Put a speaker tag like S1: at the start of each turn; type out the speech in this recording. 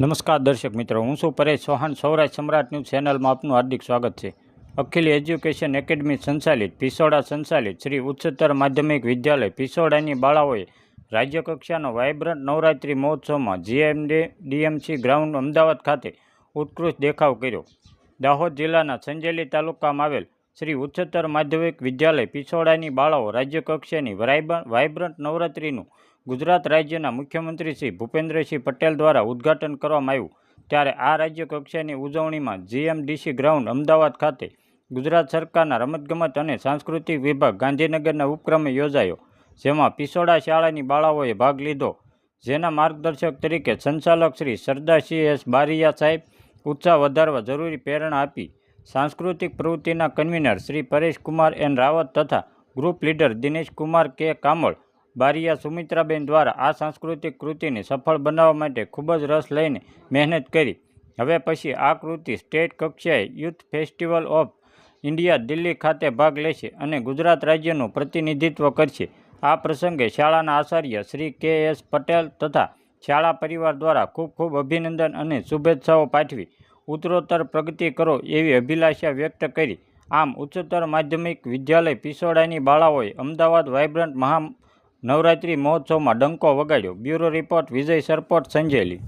S1: નમસ્કાર દર્શક મિત્રો, હું છું પરેશ ચૌહાણ. સૌરાષ્ટ્ર સમ્રાટ ન્યૂઝ ચેનલમાં આપનું હાર્દિક સ્વાગત છે. અખિલ એજ્યુકેશન એકેડમી સંચાલિત પિસોડા સંચાલિત શ્રી ઉચ્ચતર માધ્યમિક વિદ્યાલય પિસોડાની બાળાઓએ રાજ્યકક્ષાનો વાયબ્રન્ટ નવરાત્રિ મહોત્સવમાં જીએમડી ડીએમસી ગ્રાઉન્ડ અમદાવાદ ખાતે ઉત્કૃષ્ટ દેખાવ કર્યો. દાહોદ જિલ્લાના સંજેલી તાલુકામાં આવેલ શ્રી ઉચ્ચતર માધ્યમિક વિદ્યાલય પિસોડાની બાળાઓ રાજ્યકક્ષાની વાઇબ્રન્ટ નવરાત્રિનું ગુજરાત રાજ્યના મુખ્યમંત્રી શ્રી ભૂપેન્દ્રસિંહ પટેલ દ્વારા ઉદ્ઘાટન કરવામાં આવ્યું. ત્યારે આ રાજ્ય કક્ષાની ઉજવણીમાં જીએમડીસી ગ્રાઉન્ડ અમદાવાદ ખાતે ગુજરાત સરકારના રમતગમત અને સાંસ્કૃતિક વિભાગ ગાંધીનગરના ઉપક્રમે યોજાયો, જેમાં પિસોડા શાળાની બાળાઓએ ભાગ લીધો. જેના માર્ગદર્શક તરીકે સંચાલક શ્રી સરદારસિંહ એસ બારિયા સાહેબ ઉત્સાહ વધારવા જરૂરી પ્રેરણા આપી સાંસ્કૃતિક પ્રવૃત્તિના કન્વીનર શ્રી પરેશકુમાર એન રાવત તથા ગ્રુપ લીડર દિનેશકુમાર કે કામળ બારિયા સુમિત્રાબેન દ્વારા આ સાંસ્કૃતિક કૃતિને સફળ બનાવવા માટે ખૂબ જ રસ લઈને મહેનત કરી. હવે પછી આ કૃતિ સ્ટેટ કક્ષાએ youth festival of India Delhi ખાતે ભાગ લેશે અને ગુજરાત રાજ્યનું પ્રતિનિધિત્વ કરશે. આ પ્રસંગે શાળાના આચાર્ય શ્રી કે એસ પટેલ તથા શાળા પરિવાર દ્વારા ખૂબ ખૂબ અભિનંદન અને શુભેચ્છાઓ પાઠવી. ઉત્તરોત્તર પ્રગતિ કરો એવી અભિલાષા વ્યક્ત કરી. આમ ઉચ્ચતર માધ્યમિક વિદ્યાલય પિસોડાની બાળાઓએ અમદાવાદ વાયબ્રન્ટ મહા નવરાત્રિ મહોત્સવમાં ડંકો વગાડ્યો. Bureau report Vijay Sarpot Sanjeli.